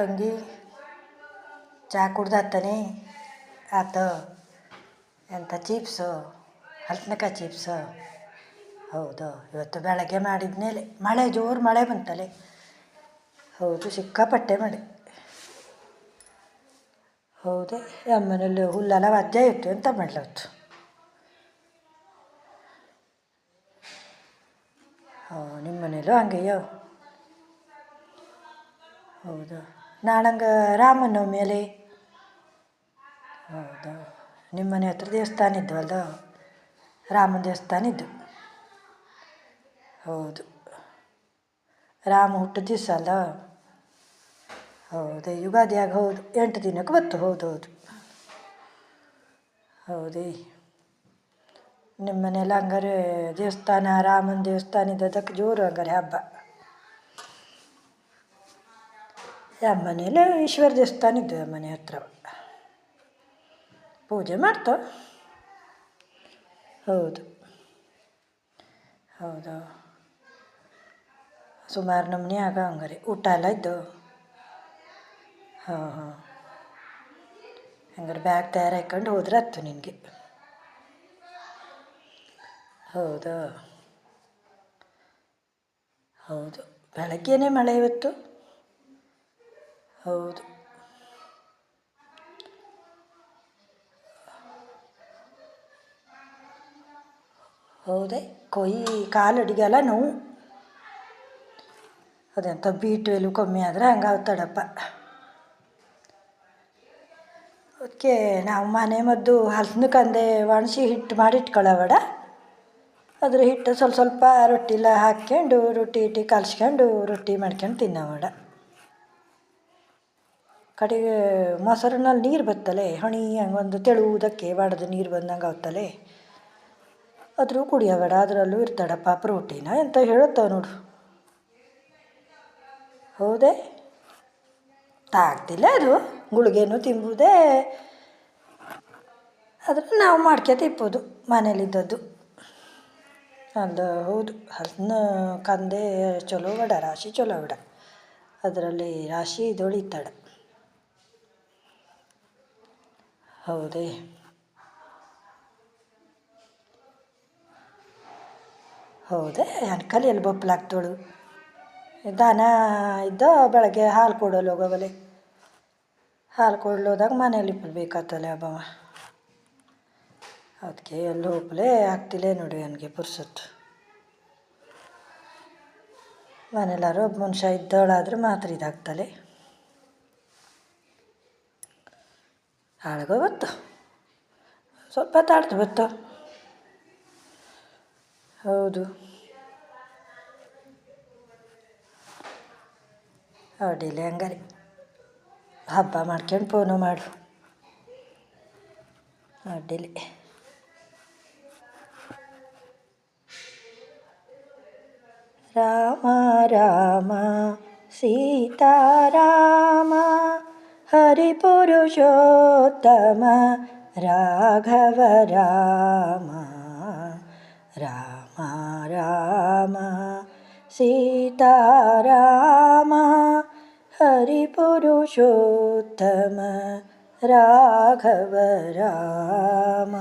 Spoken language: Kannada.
ತಂಗಿ ಚಹಾ ಕುಡ್ದಾತಾನೆ. ಆತ ಎಂಥ ಚೀಪ್ಸು ಹಲ್ಸಿನಕಾಯಿ ಚೀಪ್ಸ ಹೌದು, ಇವತ್ತು ಬೆಳಗ್ಗೆ ಮಾಡಿದ ಮೇಲೆ ಮಳೆ ಜೋರು ಮಳೆ ಬಂತಲೆ ಹೌದು, ಸಿಕ್ಕಾಪಟ್ಟೆ ಮಳೆ. ಹೌದೇ, ಅಮ್ಮನಲ್ಲಿ ಹುಲ್ಲೆಲ್ಲ ವಜ್ಜೆ ಎಂತ ಮಾಡ್ಲವತ್ತು ಹೋ ನಿಮ್ಮ ಮನೇಲೂ ಹಂಗೆಯೋ ಹೌದಾ. ನಾಳಂಗೆ ರಾಮನವಮಿ ಅಲ್ಲಿ ಹೌದಾ? ನಿಮ್ಮ ಮನೆ ಹತ್ರ ದೇವಸ್ಥಾನ ಇದ್ವಲ್ಲ ರಾಮನ ದೇವಸ್ಥಾನ ಇದ್ದು. ಹೌದು. ರಾಮ ಹುಟ್ಟಿದ ದಿವಸ ಅಲ್ಲ? ಹೌದೇ ಯುಗಾದಿಯಾಗ ಹೌದು. ಎಂಟು ದಿನಕ್ಕೆ ಬತ್ತು ಹೌದು ಹೌದು. ಹೌದೇ. ನಿಮ್ಮ ಮನೆಯಲ್ಲಿ ಹಂಗಾರೆ ದೇವಸ್ಥಾನ, ರಾಮನ ದೇವಸ್ಥಾನ ಇದ್ದದಕ್ಕೆ ಜೋರು ಹಂಗಾರೆ ಹಬ್ಬ. ನಮ್ಮ ಮನೆಯಲ್ಲೇ ಈಶ್ವರ ದೇವಸ್ಥಾನ ಇದ್ದು ಮನೆ ಹತ್ರ. ಪೂಜೆ ಮಾಡ್ತೋ. ಹೌದು. ಹೌದು. ಸುಮಾರು ನಮ್ಮನೆ ಆಗ ಹಂಗಾರೆ. ಊಟ ಎಲ್ಲ ಇದ್ದು ಹಾಂ ಹಾಂ. ಹಂಗಾರೆ ಬ್ಯಾಗ್ ತಯಾರು ಹಾಕ್ಕೊಂಡು ಹೋದ್ರೆ ಹತ್ತು ನಿನಗೆ. ಹೌದಾ? ಹೌದು. ಬೆಳಗ್ಗೆನೇ ಮಳೆ ಇವತ್ತು? ಹೌದು. ಹೌದೇ? ಕೊಯ್ ಕಾಲಡಿಗೆಲ್ಲ ನೋವು. ಅದೆಂಥ ಬಿ ಟ್ವೆಲ್ವ್ ಕಮ್ಮಿ ಆದರೆ ಹಂಗಾಗ್ತಾಡಪ್ಪ ಅದಕ್ಕೆ ನಾವು ಮನೆ ಮದ್ದು ಹಲ್ಸಿನ ಕಂದೆ ಒಣಸಿ ಹಿಟ್ಟು ಮಾಡಿ ಇಟ್ಕೊಳ್ಳೋವಡ ಅದ್ರ ಹಿಟ್ಟು ಸ್ವಲ್ಪ ಸ್ವಲ್ಪ ರೊಟ್ಟಿಲ್ಲ ಹಾಕ್ಕೊಂಡು, ರೊಟ್ಟಿ ಇಟ್ಟು ಕಲ್ಸ್ಕೊಂಡು, ರೊಟ್ಟಿ ಮಾಡ್ಕೊಂಡು ತಿನ್ನೋವಡ. ಕಡೆಗೆ ಮೊಸರಿನಲ್ಲಿ ನೀರು ಬತ್ತಲೆ, ಹಣಿ ಒಂದು ತೆಳುವುದಕ್ಕೆ ಬಾಡದ ನೀರು ಬಂದಂಗೆ ಆಗುತ್ತಲೆ. ಆದರೂ ಕುಡಿಯಬೇಡ, ಅದರಲ್ಲೂ ಇರ್ತಾಡಪ್ಪ ಪ್ರೋಟೀನ ಎಂತ ಹೇಳುತ್ತವ ನೋಡು. ಹೌದೇ? ತಾಗ್ತಿಲ್ಲ ಅದು, ಗುಳಿಗೆನೂ ತಿಂಬುದೇ. ಅದ್ರ ನಾವು ಮಾಡ್ಕೆ ತಿಪ್ಪೋದು ಮನೇಲಿದ್ದದ್ದು ಅದು ಹೌದು ಅದನ್ನ ಕಂದೆ ಚಲೋ ಬೇಡ ರಾಶಿ ಚಲೋ ಬೇಡ ಅದರಲ್ಲಿ ರಾಶಿ ದೊಳಿತಾಡ ಹೌದೇ. ಹೌದೇ ಅನ್ಕಲ್ ಎಲ್ಲಿ ಬೊಪ್ಪಲಾಗ್ತೋಳು ದಾನ ಇದ್ದ ಬೆಳಗ್ಗೆ ಹಾಲು ಕೊಡಲು ಹೋಗವಲೆ ಹಾಲು ಕೊಡಲು ಹೋದಾಗ ಮನೇಲಿ ಬೇಕಾತಲ್ಲ ಹಬ್ಬವ ಅದಕ್ಕೆ ಎಲ್ಲಿ ಹೋಗ್ಲೇ ಆಗ್ತಿಲ್ಲ ನೋಡಿ ನನಗೆ ಪುರ್ಸೊತ್ತು. ಮನೆಯಲ್ಲಾರು ಒಬ್ಬ ಮನುಷ್ಯ ಇದ್ದವಳಾದ್ರೆ ಮಾತ್ರ ಇದಾಗ್ತಲೆ. ಹಾಳ್ಗೋ ಬತ್ತು ಸ್ವಲ್ಪ ತಾಡ್ತು ಬತ್ತು ಹೌದು. ಅಡ್ಡಿಲ್ಲ ಹಂಗಾರೆ. ಹಬ್ಬ ಮಾಡ್ಕೊಂಡು ಫೋನು ಮಾಡು. ಅಡ್ಡಿಲ್ಲ. ರಾಮ ರಾಮ, ಸೀತಾರಾಮ. हरिपुरुषोत्तम राघव राम राम राम सीता राम हरिपुरुषोत्तम राघव राम।